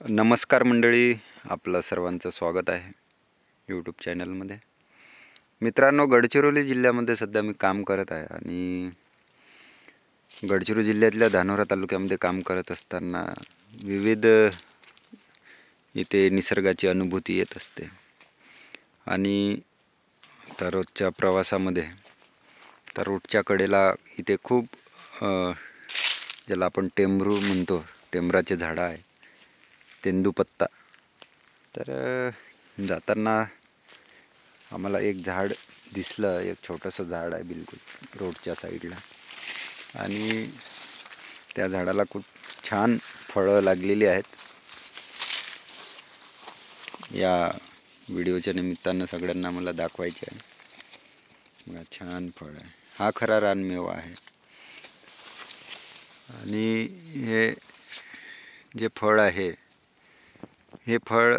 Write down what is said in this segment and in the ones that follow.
नमस्कार मंडळी आपलं सर्वांचं स्वागत आहे यूट्यूब चॅनलमध्ये. मित्रांनो गडचिरोली जिल्ह्यामध्ये सध्या मी काम करत आहे आणि गडचिरोली जिल्ह्यातल्या धानोरा तालुक्यामध्ये काम करत असताना विविध इथे निसर्गाची अनुभूती येत असते. आणि तर रोजच्या प्रवासामध्ये तर रोडच्या कडेला इथे खूप ज्याला आपण टेंभरू म्हणतो टेंभराचे झाडं आहे तेंदूपत्ता. तर जाताना आम्हाला एक झाड दिसलं एक छोटंसं झाड आहे बिलकुल रोडच्या साईडला. आणि त्या झाडाला खूप छान फळं लागलेली आहेत. या व्हिडिओच्या निमित्तानं सगळ्यांना मला दाखवायचे आहे. बघा छान फळ आहे. हा खरा रानमेवा आहे. आणि हे जे फळ आहे हे फळ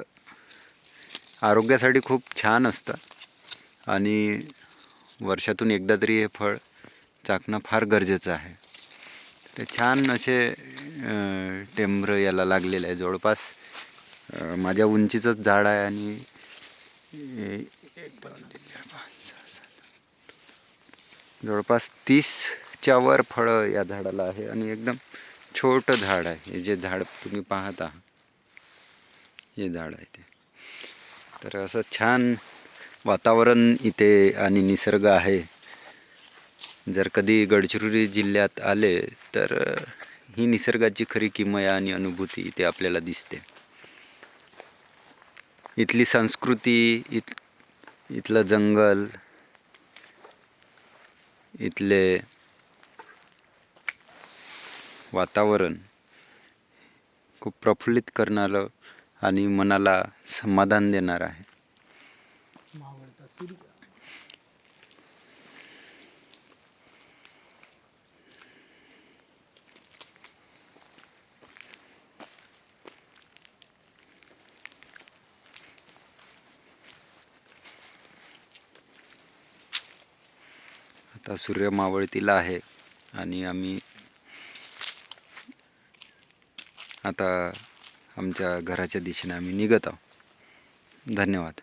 आरोग्यासाठी खूप छान असतं. आणि वर्षातून एकदा तरी हे फळ चाकणं फार गरजेचं आहे. ते छान असे अं, याला लागलेलं आहे. जवळपास माझ्या उंचीचंच झाड आहे आणि जवळपास तीसच्या वर फळं या झाडाला आहे. आणि एकदम छोटं झाड आहे. हे जे झाड तुम्ही पाहत आहात. हे झाड आहे ते. तर असं छान वातावरण इथे आणि निसर्ग आहे. जर कधी गडचिरोली जिल्ह्यात आले तर ही निसर्गाची खरी किमया आणि अनुभूती इथे आपल्याला दिसते. इथली संस्कृती इथ इथलं जंगल इथले वातावरण खूप प्रफुल्लित करणारं आणि मनाला समाधान देणार आहे. आता सूर्य मावळतीला आहे आणि आम्ही आता आमच्या घराच्या दिशेने आम्ही निघत आहोत. धन्यवाद.